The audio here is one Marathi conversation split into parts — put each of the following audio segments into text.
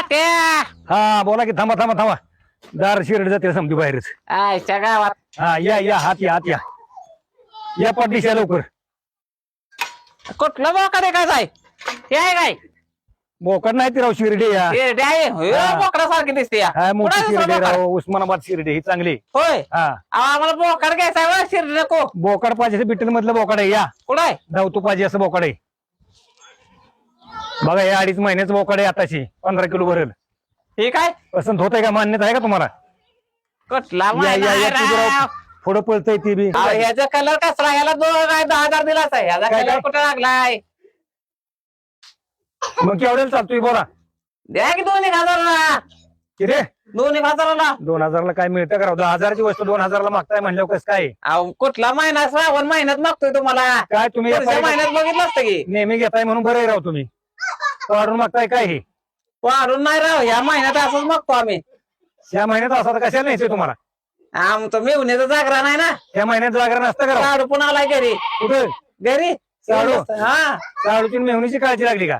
तात्या हा बोला की थांबा थांबा थांबा. दार शिरड जाते समधी बाहेरच. आयच्या गावात हा या या हात या हात या. या पाठीशा लवकर. कुठलं बोकड आहे काय जाय हे आहे काय? बोकड नाही ती राव शिर्डे या शिर्डी आहे? होय, हा. बोकडासारखी दिसते या. हा मोठी कुठं आहे दुसरं शिर्डे बोकड? राव उस्मानाबाद शिर्डे ही चांगली. होय. हा. अहो, आम्हाला बोकड घ्यायचा आहे शिर्डी नको. बोकड पाहिजे बिटल मधलं बोकड आहे या. कुठं आहे? धावतो पाहिजे असं बोकड आहे. बघा या अडीच महिन्याचं बोकड आहे आताशी. पंधरा किलो भरेल. ठीक आहे पसंत होत आहे का? मान्यता आहे का तुम्हाला? या या या तुझं. पुढं पळतय ती बी. ह्याचा कलर कसला? ह्याला दोन काय दहा हजार दिलाच आहे ह्याचा काय, कलर काय? कुठे लागलाय? मग केवढ्याला चालतोय बोला. द्या की दोन एक हजाराला. किती? दोन एक हजाराला. दोन हजारला काय मिळतं का राव? दहा हजाराची वस्तू दोन हजारला मागताय म्हणल्यावर कसं काय? अहो कुठला महिना? श्रावण महिन्यात मागतोय तुम्हाला. काय तुम्ही पुढच्या FI महिन्यात बघितलं असतं की. नेहमी घेताय म्हणून बरं राव तुम्ही. वाढून मागताय काय हे? वाढून नाही राव ह्या महिन्यात असंच मागतो आम्ही. या महिन्यात असा तर कशाला न्यायचंय तुम्हाला? आमचं मेवण्याचं जागरण आहे ना? या महिन्यात जागरण असतं का राव? साडू पण आलाय घरी. कुठं? घरी? साडू? हा. साडूची मेहनीची काळजी लागली का?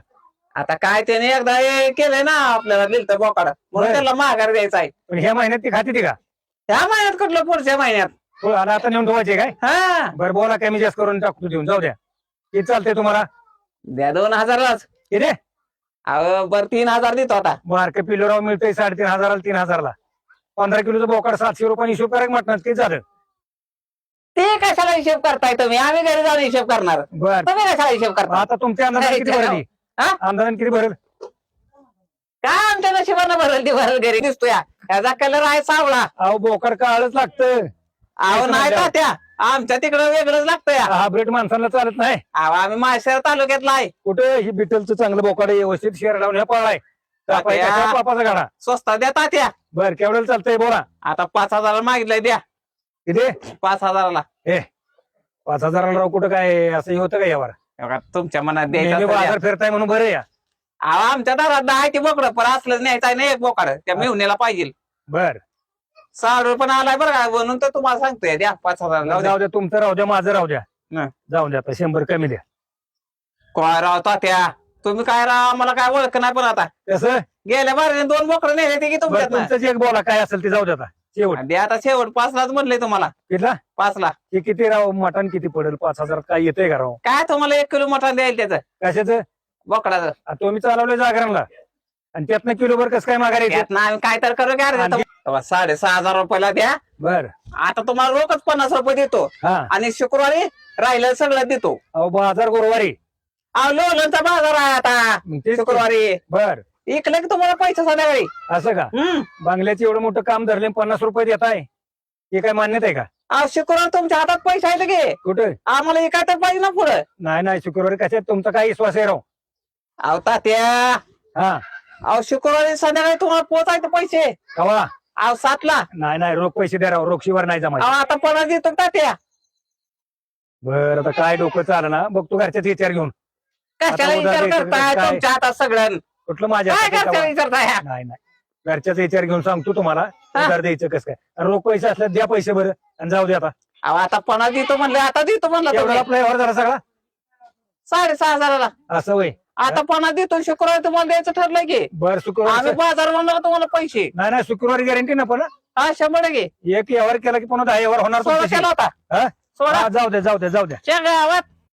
आता काय त्याने एकदा हे केलंय ना आपल्याला दिलत बोकाड. म्हणून बरं. त्याला माघार द्यायचा आहे. पण ह्या महिन्यात ती खाती ती का? ह्या महिन्यात कुठलं? पुढच्या महिन्यात. हो, आणि आता नेऊन ठेवायचे काय? हा. बरं बोला कमी जास्त करून टाकतो देऊन. जाऊ द्या. किती चालतंय तुम्हाला? द्या दोन हजारलाच किती? अहो बर तीन हजार देतो आता. बारक पिलोराव मिळतंय साडेतीन हजाराला तीन हजारला. पंधरा किलोचं बोकड सातशे रुपये हिशोब करायला म्हटणार ते झालं. ते कशाला हिशोब करताय तुम्ही? आम्ही घरी जाऊन हिशोब करणार. बर. तुम्ही कशाला हिशोब करता? आता तुमच्या अंदाजाने किती भरली? हा? अंदाजाने किती भरेल? काय आमच्या नशिबानं भरल ती भरल घरी दिसतोय. ह्याचा कलर आहे सावळा. अहो बोकड काळच लागतं. अहो नाही का त्या आमच्या तिकडं वेगळंच लागतंय. हा ब्रेड माणसाला चालत नाही. अहो आम्ही माशेर तालुक्यातला आहे कुठे? ही बिटलचं चांगलं बोकड व्यवस्थित शेअर लावून ह्या पाळाय. कापाय तात्या. पापाचा गाडा. स्वस्तात द्या तात्या. बर केवढ्याला चालतंय बोला. आता पाच हजाराला मागितलंय द्या. किती? पाच हजाराला. ए पाच हजाराला राव कुठं काय असं हे होतं का यावर? हे बघा, तुमच्या मनात द्यायचं नेहमी असेल द्या. बाजार फिरताय म्हणून बरं या. अहो, आमच्या दारात दहा की बोकड पण असलं न्यायचं नाही एक बोकड. त्या मेहुण्याला पाहिजे. बर. साडू पण आलाय बरं का म्हणून तर तुम्हाला सांगतोय द्या पाच हजार जाऊ जाऊ द्या तुमचं राहू द्या माझं राहू द्या. हं. जाऊ द्या आता शंभर कमी द्या. काय राव तात्या? तुम्ही काय राव आम्हाला काय ओळख नाही पण आता. कसं? गेल्या बारीने दोन बोकड नेले ते की बरं तुमच्यात तुमचं जे बोला काय असेल ते जाऊ द्या आता शेवट. द्या आता शेवट पाच लाच म्हणले तुम्हाला. कितला? पाच ला हे किती राव मटण किती पडेल? पाच हजार काय येतंय का राव? काय तुम्हाला एक किलो मटण द्यायला त्याचं? कशाचं? बोकडाचं. आ, तुम्ही चालवलंय जागरणला. आणि त्यातनं किलोभर कसं काय माघार येते? त्यात आम्ही काय तर करू आणि- काय साडे सहा हजार रुपयाला द्या. बर. आता तुम्हाला रोखच पन्नास रुपये देतो. हा. आणि शुक्रवारी राहिलं सगळं देतो. अहो बाजार गुरुवारी. अहो लोणचा बाजार आहे आता. मग तेच की. शुक्रवारी. बर. इकलं की तुम्हाला पैसा संध्याकाळी असं का? हम्म. बांगल्याचं एवढं मोठं काम धरले पन्नास रुपये देत आहे. हे काय मान्यता आहे का? अहो शुक्रवार तुमच्या हातात पैसे आहेत की. कुठं? आम्हाला एका तर पाहिजे ना पुढं. नाही नाही शुक्रवारी कशात? तुमचा काय विश्वास आहे राव? अहो तात्या. हा. अहो शुक्रवारी संध्याकाळी तुम्हाला पोचायचे पैसे. कवा? अहो सातला. नाही नाही रोख पैसे द्या राव रोख शिवार नाही जमा आता पन्नास देतो तात्या बर आता काय डोकं चाल ना? बघतो घरच्याच विचार घेऊन. कशाला आता उद्या विचार द्यायचं करताय? काय? तुमच्या हातात सगळं. कुठलं माझ्या काय हातात कशाला आहे विचारताय? का? नाही नाही. घरच्याच विचार घेऊन सांगतो तुम्हाला. उधार द्यायचं कसं काय? आणि रोख पैसे असले द्या पैसे बरं. आणि जाऊ दे आता. अहो आता पन्नास देतो म्हणलं आता देतो म्हणलं एवढा तुम्ही. आपला व्यवहार झाला सगळा? साडेसहा हजाराला. असं वय. आता पन्नास देतो शुक्रवारी तुम्हाला द्यायचं ठरलंय की. बर शुक्रवारी आम्ही बाजार म्हणलं तुम्हाला पैसे. नाही नाही शुक्रवारी गॅरंटी ना. पण हा शंभर टक्के. एक व्यवहार केला की पुन्हा दहा व्यवहार होणार सोळा तुमच्याशी. केला होता. हा? सोळा. हा, जाऊ द्या जाऊ द्या जाऊ द्या गावात